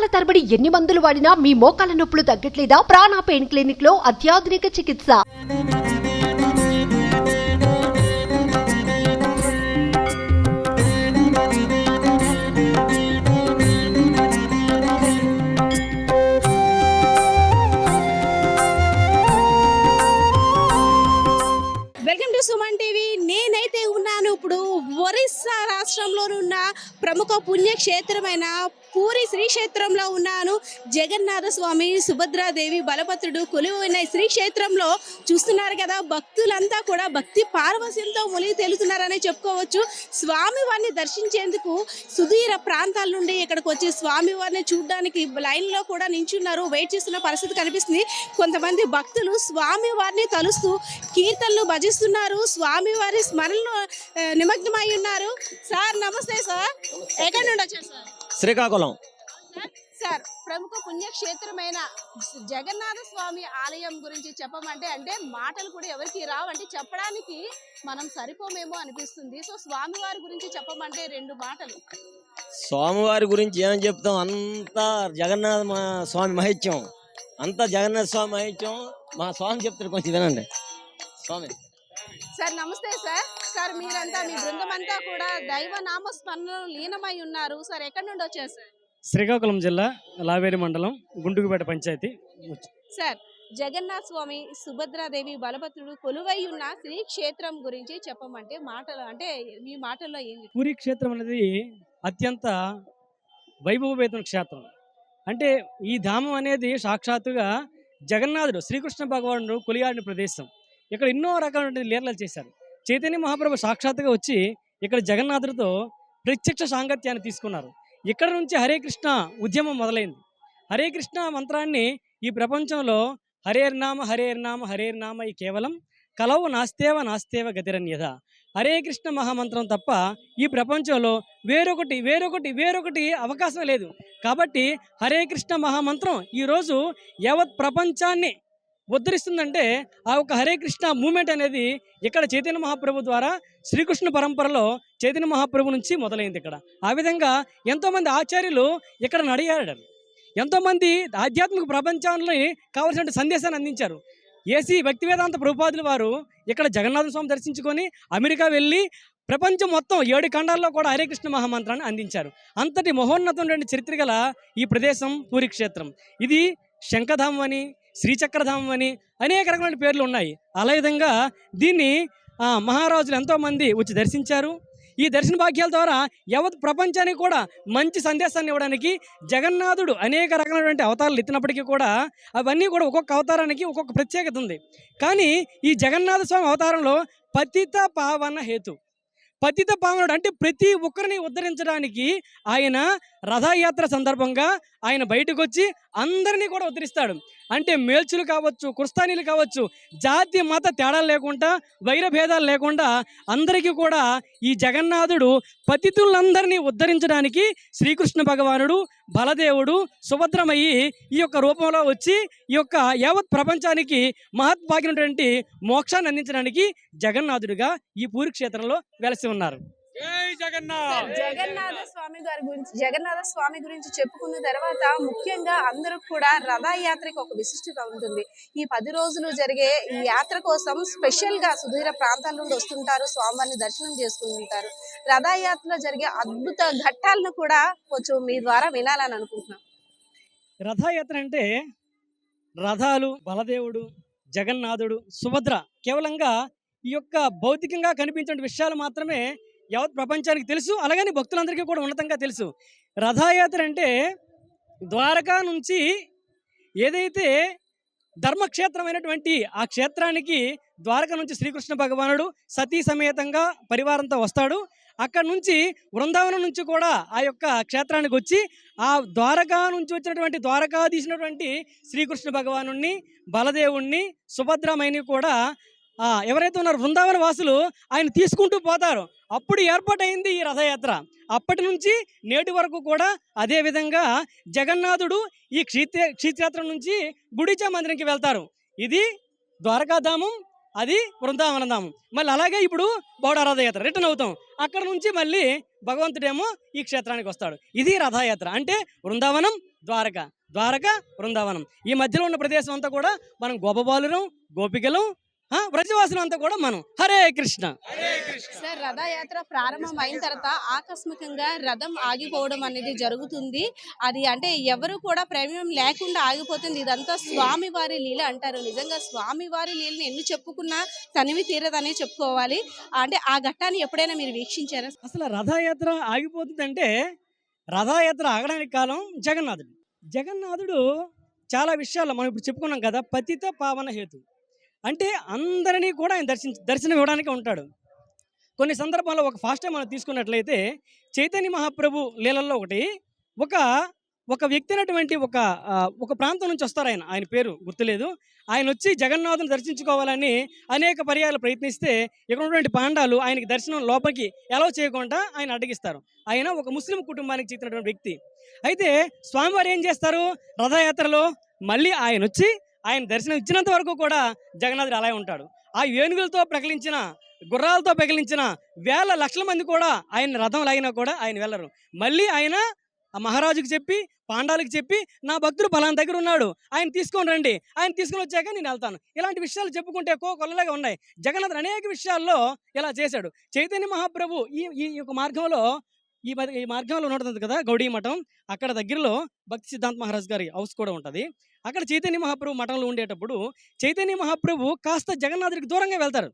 సంవత్సరాల తరబడి ఎన్ని మందులు వాడినా మీ మోకాల నొప్పులు తగ్గట్లేదా? ప్రాణ పెయిన్ క్లినిక్లో అత్యాధునిక చికిత్స. Welcome to Suman TV. నేనైతే ఉన్నాను ఇప్పుడు ఒరిస్సా రాష్ట్రంలోనున్న ప్రముఖ పుణ్యక్షేత్రమైన పూరి శ్రీక్షేత్రంలో ఉన్నాను. జగన్నాథ స్వామి సుభద్రాదేవి బలభద్రుడు కొలువైన ఈ శ్రీక్షేత్రంలో చూస్తున్నారు కదా భక్తులంతా కూడా భక్తి పార్వశ్యంతో మునిగి తెలుతున్నారని చెప్పుకోవచ్చు. స్వామివారిని దర్శించేందుకు సుదీర ప్రాంతాల నుండి ఇక్కడికి వచ్చి స్వామివారిని చూడడానికి లైన్లో కూడా నించున్నారు. వెయిట్ చేస్తున్న పరిస్థితి కనిపిస్తుంది. కొంతమంది భక్తులు స్వామివారిని తలుస్తూ కీర్తనలు భజిస్తున్నారు. స్వామివారి స్మరణలో నిమగ్నమై ఉన్నారు. సార్ నమస్తే సార్. ఎక్కడి నుండి వచ్చారు సార్? శ్రీకాకుళం. సార్ ప్రముఖ పుణ్యక్షేత్రమైన జగన్నాథ స్వామి ఆలయం గురించి చెప్పమంటే అంటే మాటలు కూడా ఎవరికి రావు అంటే చెప్పడానికి మనం సరిపోమేమో అనిపిస్తుంది. సో స్వామివారి గురించి చెప్పమంటే రెండు మాటలు. స్వామివారి గురించి ఏమని చెప్తాం? అంతా జగన్నాథ మా స్వామి మహిత్యం. అంతా జగన్నాథ స్వామి మహిత్యం. మా స్వామి చెప్తారు కొంచెం వినండి. స్వామి. సార్ నమస్తే సార్. సార్ మీరంతా మీ బృందం అంతా కూడా దైవ నామ స్మరణలో లీనమై ఉన్నారు. సార్ ఎక్కడి నుండి వచ్చారు సార్? శ్రీకాకుళం జిల్లా లావేరి మండలం గుండుగుపేట పంచాయతీ. సార్ జగన్నాథ్ స్వామి సుభద్రాదేవి బలభద్రుడు కొలువై ఉన్న శ్రీ క్షేత్రం గురించి చెప్పమంటే మాటలు అంటే మీ మాటల్లో ఏం చెప్తారు? పూరి క్షేత్రం అనేది అత్యంత వైభవపేతం క్షేత్రం. అంటే ఈ ధామం అనేది సాక్షాత్తుగా జగన్నాథుడు శ్రీకృష్ణ భగవానుడు కొలియాడిన ప్రదేశం. ఇక్కడ ఎన్నో రకాలైన లీలలు చేశారు. చైతన్య మహాప్రభు సాక్షాత్తుగా వచ్చి ఇక్కడ జగన్నాథుడితో ప్రత్యక్ష సాంగత్యాన్ని తీసుకున్నారు. ఇక్కడ నుంచి హరే కృష్ణ ఉద్యమం మొదలైంది. హరే కృష్ణ మంత్రాన్ని ఈ ప్రపంచంలో హరేర్నామ హరేర్నామ హరేర్నామ ఈ కేవలం కలవు నాస్తేవ నాస్తేవ గతిరన్యత హరే కృష్ణ మహామంత్రం తప్ప ఈ ప్రపంచంలో వేరొకటి వేరొకటి వేరొకటి అవకాశం లేదు. కాబట్టి హరే కృష్ణ మహామంత్రం ఈరోజు యావత్ ప్రపంచాన్ని ఉద్ధరిస్తుందంటే ఆ ఒక హరే కృష్ణ మూమెంట్ అనేది ఇక్కడ చైతన్య మహాప్రభు ద్వారా శ్రీకృష్ణ పరంపరలో చైతన్య మహాప్రభు నుంచి మొదలైంది ఇక్కడ. ఆ విధంగా ఎంతోమంది ఆచార్యులు ఇక్కడ నడియాడారు. ఎంతోమంది ఆధ్యాత్మిక ప్రపంచాన్ని కావలసిన సందేశాన్ని అందించారు. ఏసీ వ్యక్తివేదాంత ప్రభుపాదులు వారు ఇక్కడ జగన్నాథ స్వామి దర్శించుకొని అమెరికా వెళ్ళి ప్రపంచం మొత్తం ఏడు ఖండాల్లో కూడా హరేకృష్ణ మహామంత్రాన్ని అందించారు. అంతటి మహోన్నతమైన చరిత్ర గల ఈ ప్రదేశం పూరి క్షేత్రం. ఇది శంఖధామం అని శ్రీచక్రధామం అని అనేక రకమైన పేర్లు ఉన్నాయి. అలా విధంగా దీన్ని ఆ, మహారాజులు ఎంతోమంది వచ్చి దర్శించారు. ఈ దర్శన భాగ్యాల ద్వారా యావత్ ప్రపంచానికి కూడా మంచి సందేశాన్ని ఇవ్వడానికి జగన్నాథుడు అనేక రకమైనటువంటి అవతారాలు ఎత్తినప్పటికీ కూడా అవన్నీ కూడా ఒక్కొక్క అవతారానికి ఒక్కొక్క ప్రత్యేకత ఉంది. కానీ ఈ జగన్నాథ స్వామి అవతారంలో పతిత పావన హేతు. పతిత పావనుడు అంటే ప్రతి ఒక్కరిని ఉద్ధరించడానికి ఆయన రథయాత్ర సందర్భంగా ఆయన బయటకు వచ్చి అందరినీ కూడా ఉద్ధరిస్తాడు. అంటే మేల్చులు కావచ్చు కుర్స్తానీలు కావచ్చు జాతి మత తేడాలు లేకుండా వైరభేదాలు లేకుండా అందరికీ కూడా ఈ జగన్నాథుడు పతితులందరినీ ఉద్ధరించడానికి శ్రీకృష్ణ భగవానుడు బలదేవుడు సుభద్రమయ్యి ఈ యొక్క రూపంలో వచ్చి ఈ యొక్క యావత్ ప్రపంచానికి మహత్భాగ్యమైనటువంటి మోక్షాన్ని అందించడానికి జగన్నాథుడిగా ఈ పూరి క్షేత్రంలో వెలసి ఉన్నారు. జగన్నాథ. స్వామి గారి గురించి జగన్నాథ స్వామి గురించి చెప్పుకున్న తర్వాత ముఖ్యంగా అందరూ కూడా రథయాత్రకి ఒక విశిష్టత ఉంటుంది. ఈ పది రోజులు జరిగే ఈ యాత్ర కోసం స్పెషల్గా సుదూర ప్రాంతాల నుండి వస్తుంటారు స్వామివారిని దర్శనం చేసుకుంటుంటారు రథయాత్రలో జరిగే అద్భుత ఘట్టాలను కూడా కొంచెం మీ ద్వారా వినాలని అనుకుంటున్నాం. రథయాత్ర అంటే రథాలు బలదేవుడు జగన్నాథుడు సుభద్ర కేవలంగా ఈ యొక్క భౌతికంగా కనిపించే విషయాలు మాత్రమే యావత్ ప్రపంచానికి తెలుసు అలాగని భక్తులందరికీ కూడా ఉన్నతంగా తెలుసు. రథయాత్ర అంటే ద్వారకా నుంచి ఏదైతే ధర్మక్షేత్రమైనటువంటి ఆ క్షేత్రానికి ద్వారక నుంచి శ్రీకృష్ణ భగవానుడు సతీ సమేతంగా పరివారంతో వస్తాడు. అక్కడ నుంచి బృందావనం నుంచి కూడా ఆ యొక్క క్షేత్రానికి వచ్చి ఆ ద్వారకా నుంచి వచ్చినటువంటి ద్వారకా తీసినటువంటి శ్రీకృష్ణ భగవాను బలదేవుణ్ణి సుభద్రమైన కూడా ఎవరైతే ఉన్నారు బృందావన వాసులు ఆయన తీసుకుంటూ పోతారు. అప్పుడు ఏర్పాటైంది ఈ రథయాత్ర. అప్పటి నుంచి నేటి వరకు కూడా అదే విధంగా జగన్నాథుడు ఈ క్షీత్ర క్షీత్రయాత్ర నుంచి గుడిచా మందిరంకి వెళ్తారు. ఇది ద్వారకాధామం అది బృందావనధామం మళ్ళీ అలాగే ఇప్పుడు బౌడ రథయాత్ర రిటర్న్ అవుతాం. అక్కడ నుంచి మళ్ళీ భగవంతుడేమో ఈ క్షేత్రానికి వస్తాడు. ఇది రథయాత్ర. అంటే బృందావనం ద్వారక. ద్వారక బృందావనం ఈ మధ్యలో ఉన్న ప్రదేశం అంతా కూడా మనం గోపబాలురం గోపికలం ఆ, వ్రజవాసులం అంతా కూడా మనం. హరే కృష్ణ. సార్ రథయాత్ర ప్రారంభం అయిన తర్వాత ఆకస్మికంగా రథం ఆగిపోవడం అనేది జరుగుతుంది. అది అంటే ఎవరు కూడా ప్రమేయం లేకుండా ఆగిపోతుంది. ఇదంతా స్వామివారి లీల అంటారు. నిజంగా స్వామివారి లీలని ఎన్ని చెప్పుకున్నా తనివి తీరదనే చెప్పుకోవాలి. అంటే ఆ ఘట్టాన్ని ఎప్పుడైనా మీరు వీక్షించారా? అసలు రథయాత్ర ఆగిపోతుందంటే రథయాత్ర ఆగడానికి కాలం జగన్నాథుడు. జగన్నాథుడు చాలా విషయాల్లో మనం ఇప్పుడు చెప్పుకున్నాం కదా పతిత పావన హేతు. అంటే అందరినీ కూడా ఆయన దర్శించ దర్శనం ఇవ్వడానికి ఉంటాడు. కొన్ని సందర్భాల్లో ఒక ఫాస్ట్ టైం మనం తీసుకున్నట్లయితే చైతన్య మహాప్రభు లీలల్లో ఒకటి ఒక ఒక వ్యక్తి అయినటువంటి ఒక ఒక ప్రాంతం నుంచి వస్తారు ఆయన ఆయన పేరు గుర్తులేదు. ఆయన వచ్చి జగన్నాథుని దర్శించుకోవాలని అనేక పర్యాలు ప్రయత్నిస్తే ఇక్కడ ఉన్నటువంటి పాండాలు ఆయనకి దర్శనం లోపలికి ఎలా చేయకుండా ఆయన అడ్డగిస్తారు. ఆయన ఒక ముస్లిం కుటుంబానికి చెందినటువంటి వ్యక్తి. అయితే స్వామివారు ఏం చేస్తారు? రథయాత్రలో మళ్ళీ ఆయన వచ్చి ఆయన దర్శనం ఇచ్చినంత వరకు కూడా జగన్నాథుడు అలాగే ఉంటాడు. ఆ ఏనుగులతో ప్రకలించిన గుర్రాలతో ప్రకలించిన వేల లక్షల మంది కూడా ఆయన రథం లాగినా కూడా ఆయన వెళ్ళరు. మళ్ళీ ఆయన ఆ మహారాజుకి చెప్పి పాండాలకు చెప్పి నా భక్తుడు పలానా దగ్గర ఉన్నాడు ఆయన తీసుకొని రండి ఆయన తీసుకొని వచ్చాక నేను వెళ్తాను. ఇలాంటి విషయాలు చెప్పుకుంటే కో కొల్లలాగా ఉన్నాయి. జగన్నాథుడు అనేక విషయాల్లో ఇలా చేశాడు. చైతన్య మహాప్రభు ఈ ఈ యొక్క మార్గంలో ఈ ఈ మార్గంలో ఉంటుంది కదా గౌడీ మఠం. అక్కడ దగ్గరలో భక్తి సిద్ధాంత్ మహారాజ్ గారి హౌస్ కూడా ఉంటుంది. అక్కడ చైతన్య మహాప్రభు మఠంలో ఉండేటప్పుడు చైతన్య మహాప్రభు కాస్త జగన్నాథుడికి దూరంగా వెళ్తారు.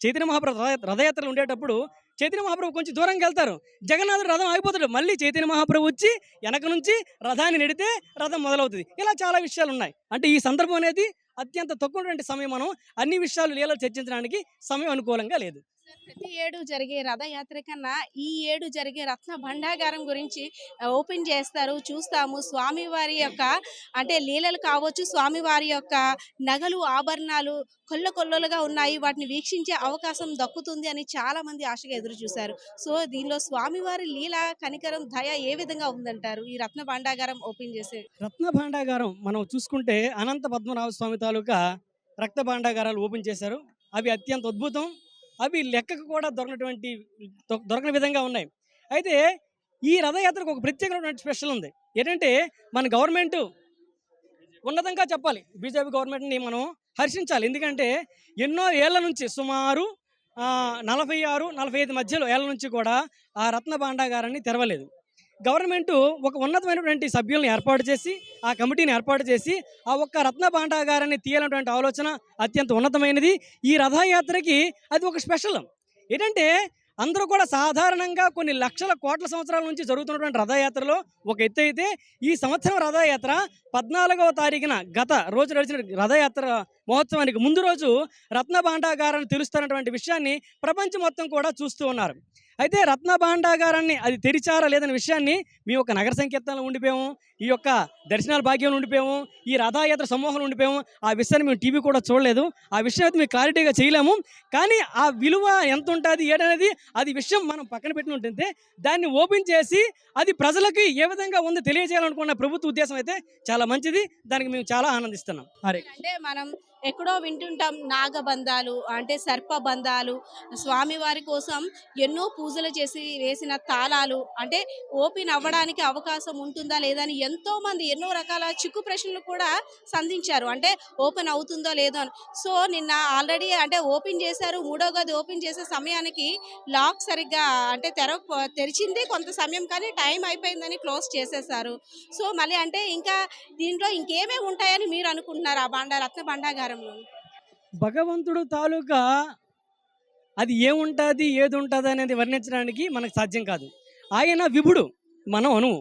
చైతన్య మహాప్రభు రథయాత్రలు ఉండేటప్పుడు చైతన్య మహాప్రభు కొంచెం దూరంగా వెళ్తారు. జగన్నాథుడు రథం ఆగిపోతాడు. మళ్ళీ చైతన్య మహాప్రభు వచ్చి వెనక నుంచి రథాన్ని నడితే రథం మొదలవుతుంది. ఇలా చాలా విషయాలు ఉన్నాయి. అంటే ఈ సందర్భం అనేది అత్యంత తక్కువటువంటి సమయం మనం అన్ని విషయాలు లీలలు చర్చించడానికి సమయం అనుకూలంగా లేదు. ప్రతి ఏడు జరిగే రథయాత్ర కన్నా ఈ ఏడు జరిగే రత్న భండాగారం గురించి ఓపెన్ చేస్తారు. చూస్తాము. స్వామివారి యొక్క అంటే లీలలు కావచ్చు స్వామివారి యొక్క నగలు ఆభరణాలు కొల్ల కొల్లలుగా ఉన్నాయి. వాటిని వీక్షించే అవకాశం దక్కుతుంది అని చాలా మంది ఆశగా ఎదురు చూశారు. సో దీనిలో స్వామివారి లీల కనికరం దయ ఏ విధంగా ఉందంటారు? ఈ రత్న భాండాగారం ఓపెన్ చేసే రత్న భాండాగారం మనం చూసుకుంటే అనంత పద్మనాభ స్వామి తాలూకా రక్త భాండాగారాలు ఓపెన్ చేశారు. అవి అత్యంత అద్భుతం. అవి లెక్కకు కూడా దొరకనటువంటి దొ- దొరకని విధంగా ఉన్నాయి. అయితే ఈ రథయాత్రకు ఒక ప్రత్యేకమైనటువంటి స్పెషల్ ఉంది. ఏంటంటే మన గవర్నమెంట్ ఉన్నతంగా చెప్పాలి. బీజేపీ గవర్నమెంట్ని మనం హర్షించాలి. ఎందుకంటే ఎన్నో ఏళ్ళ నుంచి సుమారు నలభై ఆరు నలభై ఐదు మధ్యలో ఏళ్ళ నుంచి కూడా ఆ రత్న భాండాగారాన్ని తెరవలేదు. గవర్నమెంట్ ఒక ఉన్నతమైనటువంటి సభ్యులను ఏర్పాటు చేసి ఆ కమిటీని ఏర్పాటు చేసి ఆ ఒక్క రత్న భాండాగారాన్ని తీయాలన్నటువంటి ఆలోచన అత్యంత ఉన్నతమైనది. ఈ రథయాత్రకి అది ఒక స్పెషల్. ఏంటంటే అందరూ కూడా సాధారణంగా కొన్ని లక్షల కోట్ల సంవత్సరాల నుంచి జరుగుతున్నటువంటి రథయాత్రలో ఒక ఎత్తు అయితే ఈ సంవత్సరం రథయాత్ర పద్నాలుగవ తారీఖున గత రోజు నడిచిన రథయాత్ర మహోత్సవానికి ముందు రోజు రత్న భాండాగారాన్ని తెలుస్తున్నటువంటి విషయాన్ని ప్రపంచం మొత్తం కూడా చూస్తూ ఉన్నారు. అయితే రత్న భాండాగారాన్ని అది తెరిచారా లేదనే విషయాన్ని మీ యొక్క నగర సంకీర్తనలో ఉండిపోయాము ఈ యొక్క దర్శనాల భాగ్యంలో ఉండిపోయాము ఈ రథయాత్ర సమూహంలో ఉండిపోయాము ఆ విషయాన్ని మేము టీవీ కూడా చూడలేదు. ఆ విషయం అయితే మేము క్లారిటీగా చేయలేము. కానీ ఆ విలువ ఎంత ఉంటుంది ఏదనేది అది విషయం మనం పక్కన పెట్టి ఉంటుంది దాన్ని ఓపెన్ చేసి అది ప్రజలకి ఏ విధంగా ఉందో తెలియజేయాలనుకున్న ప్రభుత్వ ఉద్దేశం అయితే చాలా మంచిది. దానికి మేము చాలా ఆనందిస్తున్నాం. అరే. అంటే మనం ఎక్కడో వింటుంటాం నాగబంధాలు అంటే సర్పబంధాలు. స్వామివారి కోసం ఎన్నో పూజలు చేసి వేసిన తాళాలు. అంటే ఓపెన్ అవ్వడానికి అవకాశం ఉంటుందా లేదా అని ఎంతో మంది ఎన్నో రకాల చిక్కు ప్రశ్నలు కూడా సంధించారు. అంటే ఓపెన్ అవుతుందో లేదో అని. సో నిన్న ఆల్రెడీ అంటే ఓపెన్ చేశారు మూడో గది ఓపెన్ చేసే సమయానికి లాక్ సరిగ్గా అంటే తెర తెరిచింది కొంత సమయం కానీ టైం అయిపోయిందని క్లోజ్ చేసేసారు. సో మళ్ళీ అంటే ఇంకా దీంట్లో ఇంకేమేమి ఉంటాయని మీరు అనుకుంటున్నారు? ఆ బండ రత్న భండాగారంలో భగవంతుడు తాలూకా అది ఏముంటుంది ఏది ఉంటుంది అనేది వర్ణించడానికి మనకు సాధ్యం కాదు. ఆయన విభుడు మనం అను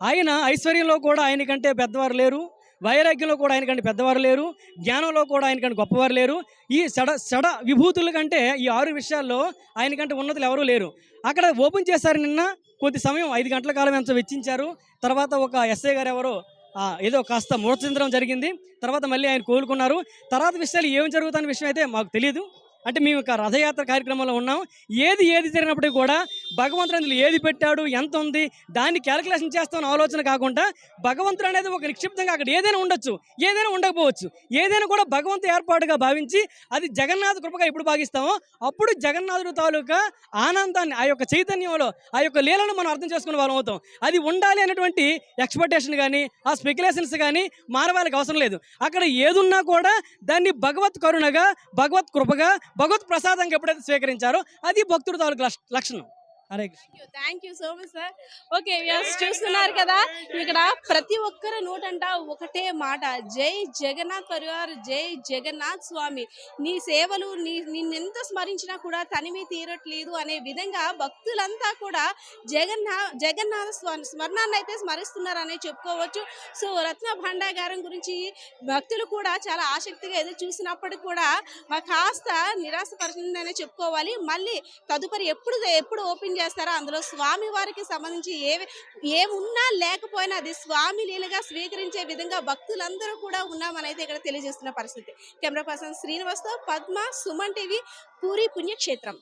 ఆయన ఐశ్వర్యంలో కూడా ఆయనకంటే పెద్దవారు లేరు వైరాగ్యంలో కూడా ఆయనకంటే పెద్దవారు లేరు జ్ఞానంలో కూడా ఆయనకంటే గొప్పవారు లేరు. ఈ సడ సడ విభూతుల కంటే ఈ ఆరు విషయాల్లో ఆయనకంటే ఉన్నతులు ఎవరూ లేరు. అక్కడ ఓపెన్ చేశారు నిన్న కొద్ది సమయం ఐదు గంటల కాలం ఎంత వెచ్చించారు. తర్వాత ఒక ఎస్ఐ గారు ఎవరో ఏదో కాస్త మూర్ఛించడం జరిగింది. తర్వాత మళ్ళీ ఆయన కోలుకున్నారు. తర్వాత విషయాలు ఏం జరుగుతున్న విషయం అయితే మాకు తెలియదు అంటే మేము ఒక రథయాత్ర కార్యక్రమంలో ఉన్నాం. ఏది ఏది జరిగినప్పటికీ కూడా భగవంతుడు అందులో ఏది పెట్టాడు ఎంత ఉంది దాన్ని క్యాలిక్యులేషన్ చేస్తామని ఆలోచన కాకుండా భగవంతుడు అనేది ఒక నిక్షిప్తంగా అక్కడ ఏదైనా ఉండొచ్చు ఏదైనా ఉండకపోవచ్చు. ఏదైనా కూడా భగవంతు ఏర్పాటుగా భావించి అది జగన్నాథ కృపగా ఎప్పుడు భావిస్తామో అప్పుడు జగన్నాథుడు తాలూకా ఆనందాన్ని ఆ యొక్క చైతన్యంలో ఆ యొక్క లీలను మనం అర్థం చేసుకునే వాళ్ళం అవుతాం. అది ఉండాలి అనేటువంటి ఎక్స్పెక్టేషన్ కానీ ఆ స్పెక్యులేషన్స్ కానీ మానవాళికి అవసరం లేదు. అక్కడ ఏదున్నా కూడా దాన్ని భగవత్ కరుణగా భగవత్ కృపగా భగవత్ ప్రసాదంగా ఎప్పుడైతే స్వీకరించారో అది భక్తుడు తాలూకు లక్షణం. Hare Krishna. Thank you so much sir okay చూస్తున్నారు కదా? ఇక్కడ ప్రతి ఒక్కరు నోటంట ఒకటే మాట. జై జగన్నాథ్ పరివార్ జై జగన్నాథ్ స్వామి. నీ సేవలు నీ నిన్నెంత స్మరించినా కూడా తనివి తీరట్లేదు అనే విధంగా భక్తులంతా కూడా జగన్నా జగన్నాథ స్మరణాన్ని అయితే స్మరిస్తున్నారనే చెప్పుకోవచ్చు. సో రత్న భాండాగారం గురించి భక్తులు కూడా చాలా ఆసక్తిగా ఎదురు చూసినప్పటికీ కూడా మా కాస్త నిరాశపరిచిందనే చెప్పుకోవాలి. మళ్ళీ తదుపరి ఎప్పుడు ఎప్పుడు ఓపెన్ చేస్తారో అందులో స్వామి వారికి సంబంధించి ఏవి ఏమున్నా లేకపోయినా అది స్వామి లీలగా స్వీకరించే విధంగా భక్తులందరూ కూడా ఉన్నామని అయితే ఇక్కడ తెలియజేస్తున్న పరిస్థితి. కెమెరా పర్సన్ శ్రీనివాస్తో పద్మ సుమన్ టీవీ పూరి పుణ్యక్షేత్రం